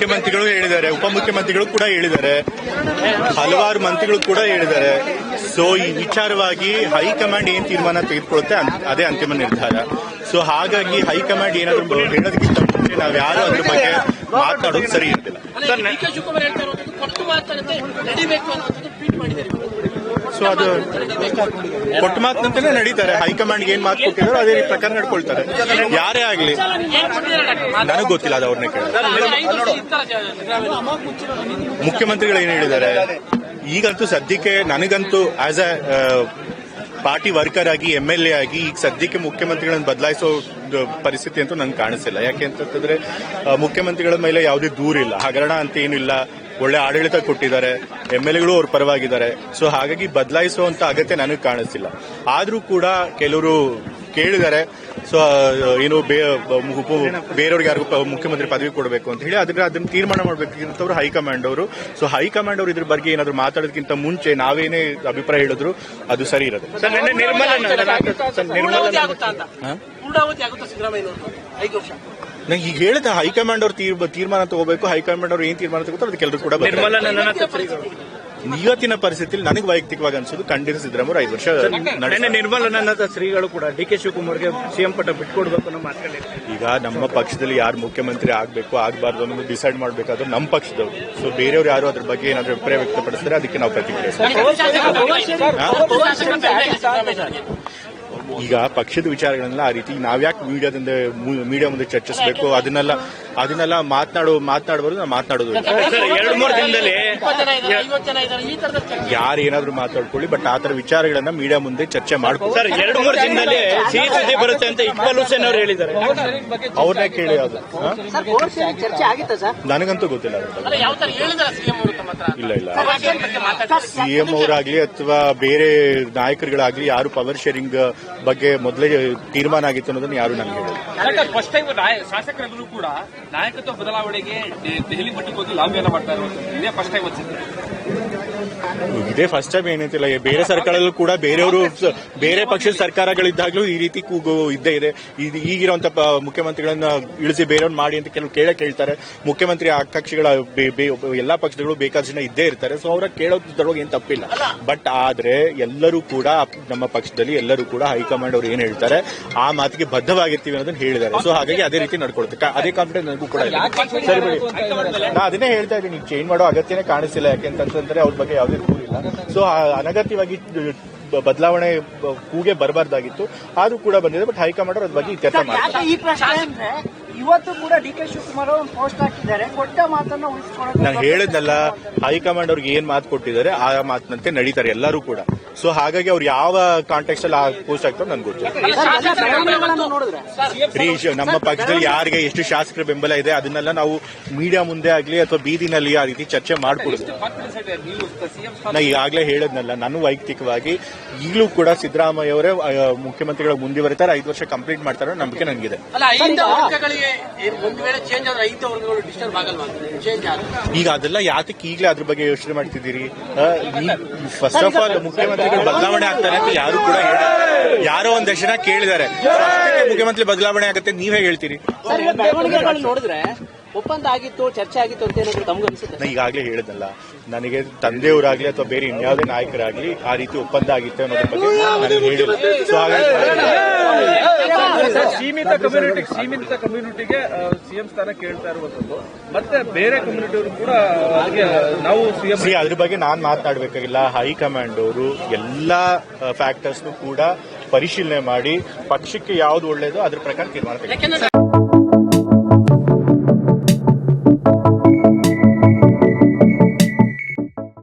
ಮುಖ್ಯಮಂತ್ರಿಗಳು ಹೇಳಿದ್ದಾರೆ, ಉಪಮುಖ್ಯಮಂತ್ರಿಗಳು ಕೂಡ ಹೇಳಿದ್ದಾರೆ, ಹಲವಾರು ಮಂತ್ರಿಗಳು ಕೂಡ ಹೇಳಿದ್ದಾರೆ. ಸೊ ಈ ವಿಚಾರವಾಗಿ ಹೈಕಮಾಂಡ್ ಏನ್ ತೀರ್ಮಾನ ತೆಗೆದುಕೊಳ್ಳುತ್ತೆ ಅದೇ ಅಂತಿಮ ನಿರ್ಧಾರ. ಸೊ ಹಾಗಾಗಿ ಹೈಕಮಾಂಡ್ ಏನಾದ್ರು ಹೇಳೋದಕ್ಕಿಂತ ಮುಂಚೆ ನಾವ್ ಯಾರು ಅದ್ರ ಬಗ್ಗೆ ಮಾತಾಡೋದು ಸರಿ ಇರ್ತಿಲ್ಲ. ಸೊ ಅದು ಕೊಟ್ಟ ಮಾತಿನಂತೆನೇ ನಡೀತಾರೆ. ಹೈಕಮಾಂಡ್ ಏನ್ ಮಾತು ಕೊಟ್ಟಿದ್ರು ಅದೇ ರೀತಿ ಪ್ರಕಾರ ನಡ್ಕೊಳ್ತಾರೆ. ಯಾರೇ ಆಗ್ಲಿ, ನನಗ್ ಗೊತ್ತಿಲ್ಲ ಅದು ಅವ್ರನ್ನ ಕೇಳಿ. ಮುಖ್ಯಮಂತ್ರಿಗಳು ಏನ್ ಹೇಳಿದ್ದಾರೆ? ಈಗಂತೂ ಸದ್ಯಕ್ಕೆ ನನಗಂತೂ ಆಸ್ ಅ ಪಾರ್ಟಿ ವರ್ಕರ್ ಆಗಿ ಎಂ ಎಲ್ ಎ ಆಗಿ, ಈಗ ಸದ್ಯಕ್ಕೆ ಮುಖ್ಯಮಂತ್ರಿಗಳನ್ನು ಬದಲಾಯಿಸೋ ಪರಿಸ್ಥಿತಿ ಅಂತೂ ನಂಗೆ ಕಾಣಿಸಿಲ್ಲ. ಯಾಕೆ ಅಂತಂದ್ರೆ ಮುಖ್ಯಮಂತ್ರಿಗಳ ಮೇಲೆ ಯಾವುದೇ ದೂರಿಲ್ಲ. ಹಗರಣ ಅಂತ ಏನಿಲ್ಲ. ಒಳ್ಳೆ ಆಡಳಿತ ಕೊಟ್ಟಿದ್ದಾರೆ ಎಂ ಎಲ್ ಎಗಳು ಅವ್ರ ಪರವಾಗಿದ್ದಾರೆ. ಸೊ ಹಾಗಾಗಿ ಬದಲಾಯಿಸುವಂತ ಅಗತ್ಯ ನನಗೆ ಕಾಣಿಸ್ತಿಲ್ಲ. ಆದರೂ ಕೂಡ ಕೆಲವರು ಕೇಳಿದ್ದಾರೆ ಸೊ ಏನು ಬೇರೆಯವ್ರಿಗೆ ಯಾರಿಗೂ ಮುಖ್ಯಮಂತ್ರಿ ಪದವಿ ಕೊಡಬೇಕು ಅಂತ ಹೇಳಿ ಅದನ್ನ ಅದನ್ನ ತೀರ್ಮಾನ ಮಾಡಬೇಕಂತವ್ರು ಹೈಕಮಾಂಡ್ ಅವರು. ಸೊ ಹೈಕಮಾಂಡ್ ಅವರು ಇದ್ರ ಬಗ್ಗೆ ಏನಾದ್ರು ಮಾತಾಡೋದಕ್ಕಿಂತ ಮುಂಚೆ ನಾವೇನೇ ಅಭಿಪ್ರಾಯ ಹೇಳಿದ್ರು ಅದು ಸರಿ ಇರೋದು. ನಿರ್ಮಲಾ ನಂಗೆ ಈಗ ಹೇಳಿದ ಹೈಕಮಾಂಡ್ ಅವ್ರು ತೀರ್- ತೀರ್ಮಾನ ತಗೋಬೇಕು ಹೈಕಮಾಂಡ್ ಅವ್ರು ಏನ್ ತೀರ್ಮಾನ ತಗೋತಾರೆ ಅದಕ್ಕೆ ಎಲ್ಲರೂ ಕೂಡ ಇವತ್ತಿನ ಪರಿಸ್ಥಿತಿಯಲ್ಲಿ ನನಗೆ ವೈಯಕ್ತಿಕವಾಗಿ ಅನ್ಸೋದು ಖಂಡಿತ ಸಿದ್ದರಾಮಯ್ಯ ಐದು ವರ್ಷ ನಿರ್ಮಲ ನಿನ್ನೆ ನಿರ್ಮಲಾನಂದ ಶ್ರೀಗಳು ಕೂಡ ಡಿ ಕೆ ಶಿವಕುಮಾರ್ಗೆ ಸಿಎಂ ಪಟ್ಟ ಬಿಟ್ಕೊಡ್ಬೇಕು ಅನ್ನೋ ಮಾತುಗಳಿದೆ ಈಗ ನಮ್ಮ ಪಕ್ಷದಲ್ಲಿ ಯಾರು ಮುಖ್ಯಮಂತ್ರಿ ಆಗಬೇಕು ಆಗಬಾರ್ದು ಅನ್ನೋದು ಡಿಸೈಡ್ ಮಾಡಬೇಕಾದ್ರೆ ನಮ್ಮ ಪಕ್ಷದವರು. ಸೊ ಬೇರೆಯವರು ಯಾರು ಅದ್ರ ಬಗ್ಗೆ ಏನಾದರೂ ಅಭಿಪ್ರಾಯ ವ್ಯಕ್ತಪಡಿಸಿದ್ರೆ ಅದಕ್ಕೆ ನಾವು ಪ್ರತಿಕ್ರಿಯಿಸ್ತೀವಿ. ಈಗ ಪಕ್ಷದ ವಿಚಾರಗಳನ್ನೆಲ್ಲ ಆ ರೀತಿ ನಾವ್ಯಾಕೆ ಮೀಡಿಯಾದಿಂದ ಮೀಡಿಯಾ ಮುಂದೆ ಚರ್ಚಿಸಬೇಕು? ಅದನ್ನೆಲ್ಲ ಅದನ್ನೆಲ್ಲ ಮಾತನಾಡೋ ಮಾತನಾಡಬಾರ್ದು ನಾವು ಮಾತನಾಡೋದು ಸರ್ ಎರಡು ಮೂರು ದಿನದಲ್ಲಿ ಇಪ್ಪತ್ತು ಜನ ಇದ್ದಾರೆ ಐವತ್ತು ಜನ ಇದ್ದಾರೆ ಈ ತರದ ಚರ್ಚೆ ಯಾರು ಏನಾದ್ರು ಮಾತಾಡ್ಕೊಳ್ಳಿ ಬಟ್ ಆ ತರ ವಿಚಾರಗಳನ್ನ ಮೀಡಿಯಾ ಮುಂದೆ ಚರ್ಚೆ ಮಾಡ್ಕೊಳ್ತಾರೆ ಎರಡು ಮೂರು ದಿನದಲ್ಲಿ ಸಿಹಿ ಸುದ್ದಿ ಬರುತ್ತೆ ಅಂತ ಇಕ್ಬಾಲ್ ಹುಸೇನ್ ಅವರು ಹೇಳಿದ್ದಾರೆ. ಅವ್ರನ್ನ ಕೇಳಿ ಅದು ನನಗಂತೂ ಗೊತ್ತಿಲ್ಲ ಇಲ್ಲ ಇಲ್ಲ. ಸಿಎಂ ಅವರಾಗ್ಲಿ ಅಥವಾ ಬೇರೆ ನಾಯಕರುಗಳಾಗ್ಲಿ ಯಾರು ಪವರ್ ಶೇರಿಂಗ್ ಬಗ್ಗೆ ಮೊದಲೇ ತೀರ್ಮಾನ ಆಗಿತ್ತು ಅನ್ನೋದನ್ನು ಯಾರು ನನಗೆ ಫಸ್ಟ್ ಟೈಮ್ ಶಾಸಕರೆಲ್ಲರೂ ಕೂಡ ನಾಯಕತ್ವ ಬದಲಾವಣೆಗೆ ದೆಹಲಿ ಮಟ್ಟಕ್ಕೆ ಹೋಗಿ ಲಾಬಿಯನ್ನ ಮಾಡ್ತಾ ಇದೇ ಫಸ್ಟ್ ಟೈಮ್ ಅನ್ಸುತ್ತೆ. ಇದೇ ಫಸ್ಟ್ ಟೈಮ್ ಏನಂತಿಲ್ಲ ಬೇರೆ ಸರ್ಕಾರದಲ್ಲೂ ಕೂಡ ಬೇರೆಯವರು ಬೇರೆ ಪಕ್ಷದ ಸರ್ಕಾರಗಳಿದ್ದಾಗಲೂ ಈ ರೀತಿ ಕೂಗು ಇದ್ದೇ ಇದೆ. ಈಗಿರುವಂತ ಮುಖ್ಯಮಂತ್ರಿಗಳನ್ನ ಇಳಿಸಿ ಬೇರೆಯವ್ರು ಮಾಡಿ ಅಂತ ಕೆಲವು ಕೇಳ ಕೇಳ್ತಾರೆ. ಮುಖ್ಯಮಂತ್ರಿ ಆ ಕಕ್ಷಿಗಳ ಬೇ- ಬೇ- ಎಲ್ಲಾ ಪಕ್ಷಗಳು ಬೇಕಾದಷ್ಟು ಜನ ಇದ್ದೇ ಇರ್ತಾರೆ. ಸೊ ಅವರ ಕೇಳೋದ್ರೊಳಗೆ ಏನು ತಪ್ಪಿಲ್ಲ. ಬಟ್ ಆದ್ರೆ ಎಲ್ಲರೂ ಕೂಡ ನಮ್ಮ ಪಕ್ಷದಲ್ಲಿ ಎಲ್ಲರೂ ಕೂಡ ಹೈಕಮಾಂಡ್ ಅವ್ರು ಏನ್ ಹೇಳ್ತಾರೆ ಆ ಮಾತಿಗೆ ಬದ್ಧವಾಗಿರ್ತೀವಿ ಅನ್ನೋದನ್ನ ಹೇಳಿದ್ದಾರೆ. ಸೊ ಹಾಗಾಗಿ ಅದೇ ರೀತಿ ನಡ್ಕೊಳುತ್ತೆ ಕ- ಅದೇ ಕಾನ್ಫಿಡೆನ್ಸ್ ನನಗೂ ಕೂಡ ಇಲ್ಲ ಸರಿ ಬಿಡಿ. ನಾ ಅದನ್ನೇ ಹೇಳ್ತಾ ಇದ್ದೀನಿ. ಚೇಂಜ್ ಮಾಡೋ ಅಗತ್ಯನೇ ಕಾಣಿಸಿಲ್ಲ ಯಾಕೆಂತಂದ್ರೆ ಅವ್ರ ಬಗ್ಗೆ ಯಾವುದೇ ಇಲ್ಲ. ಸೊ ಅನಗತ್ಯವಾಗಿ ಬದಲಾವಣೆ ಕೂಗೆ ಬರಬಾರ್ದಾಗಿತ್ತು. ಆದ್ರೂ ಕೂಡ ಬಂದಿದೆ ಬಟ್ ಹೈಕಮಾಂಡ್ ಅವ್ರ ಅದ್ರ ಬಗ್ಗೆ ಇತ್ಯರ್ಥ ಮಾಡ್ತಾರೆ. ಇವತ್ತು ಕೂಡ ಡಿ ಕೆ ಶಿವಕುಮಾರ್ ಅವರು ಒಂದು ಪೋಸ್ಟ್ ಹಾಕಿದ್ದಾರೆ. ಕೊಟ್ಟ ಮಾತನ್ನ ಉಳಿಸ್ಕೊಳ್ಳೋದು ನಾನು ಹೇಳಿದ್ನಲ್ಲ ಹೈಕಮಾಂಡ್ ಅವ್ರಿಗೆ ಏನ್ ಮಾತು ಕೊಟ್ಟಿದ್ದಾರೆ ಆ ಮಾತಿನಂತೆ ನಡೀತಾರೆ ಎಲ್ಲರೂ ಕೂಡ. ಸೊ ಹಾಗಾಗಿ ಅವ್ರು ಯಾವ ಕಾಂಟೆಕ್ಸ್ಟ್ ಅಲ್ಲಿ ಆ ಪೋಸ್ಟ್ ಆಗ್ತಾರೆ ನನ್ಗೆ ಗೊತ್ತಿಲ್ಲ. ನಮ್ಮ ಪಕ್ಷದಲ್ಲಿ ಯಾರಿಗೆ ಎಷ್ಟು ಶಾಸಕರ ಬೆಂಬಲ ಇದೆ ಅದನ್ನೆಲ್ಲ ನಾವು ಮೀಡಿಯಾ ಮುಂದೆ ಆಗ್ಲಿ ಅಥವಾ ಬೀದಿನಲ್ಲಿ ಆ ರೀತಿ ಚರ್ಚೆ ಮಾಡ್ಕೊಡುದು. ನೀವು ಸಿಎಂ ನಾ ಈಗಾಗಲೇ ಹೇಳದ್ನಲ್ಲ ನಾನು ವೈಯಕ್ತಿಕವಾಗಿ ಈಗಲೂ ಕೂಡ ಸಿದ್ದರಾಮಯ್ಯ ಅವರೇ ಮುಖ್ಯಮಂತ್ರಿಗಳ ಮುಂದೆ ಬರೀತಾರೆ ಐದು ವರ್ಷ ಕಂಪ್ಲೀಟ್ ಮಾಡ್ತಾರೆ ನಂಬಿಕೆ ನನಗಿದೆ ಈಗ ಅದೆಲ್ಲ ಯಾತಕ್ಕೆ ಈಗಲೇ ಅದ್ರ ಬಗ್ಗೆ ಯೋಚನೆ ಮಾಡ್ತಿದ್ದೀರಿ? ಫಸ್ಟ್ ಆಫ್ ಆಲ್ ಮುಖ್ಯಮಂತ್ರಿಗಳು ಬದಲಾವಣೆ ಆಗ್ತಾರೆ ಅಂತ ಯಾರು ಕೂಡ. ಯಾರೋ ಒಂದ್ ಜನ ಕೇಳಿದ್ದಾರೆ. ಮುಖ್ಯಮಂತ್ರಿ ಬದಲಾವಣೆ ಆಗುತ್ತೆ ನೀವೇ ಹೇಳ್ತೀರಿ. ನೋಡಿದ್ರೆ ಒಪ್ಪಂದ ಆಗಿತ್ತು ಚರ್ಚೆ ಆಗಿತ್ತು ಅಂತ ಏನಾದ್ರು ತಮ್ಗೆ ಅನ್ಸುತ್ತೆ? ಈಗಾಗಲೇ ಹೇಳಿದ್ನಲ್ಲ ನನಗೆ ತಂದೆಯವರಾಗ್ಲಿ ಅಥವಾ ಬೇರೆ ಇನ್ಯಾವುದೇ ನಾಯಕರಾಗ್ಲಿ ಆ ರೀತಿ ಒಪ್ಪಂದ ಆಗಿತ್ತು ಅನ್ನೋದ್ರ ಬಗ್ಗೆ ನನಗೆ ಹೇಳಿಲ್ಲ. ಸೊ ಹಾಗಾಗಿ ಸೀಮಿತ ಕಮ್ಯುನಿಟಿ ಸೀಮಿತ ಕಮ್ಯುನಿಟಿಗೆ ಸಿಎಂ ಸ್ಥಾನ ಕೇಳ್ತಾ ಇರುವಂತದ್ದು ಮತ್ತೆ ಬೇರೆ ಕಮ್ಯುನಿಟಿಯವರು ಕೂಡ ಅದಕ್ಕೆ ನಾವು ಸಿಎಂ ಸಿ ಅದ್ರ ಬಗ್ಗೆ ನಾನು ಮಾತನಾಡಬೇಕಾಗಿಲ್ಲ ಹೈಕಮಾಂಡ್ ಅವರು ಎಲ್ಲಾ ಫ್ಯಾಕ್ಟರ್ಸ್ ಕೂಡ ಪರಿಶೀಲನೆ ಮಾಡಿ ಪಕ್ಷಕ್ಕೆ ಯಾವ್ದು ಒಳ್ಳೇದು ಅದ್ರ ಪ್ರಕಾರ ತೀರ್ಮಾನ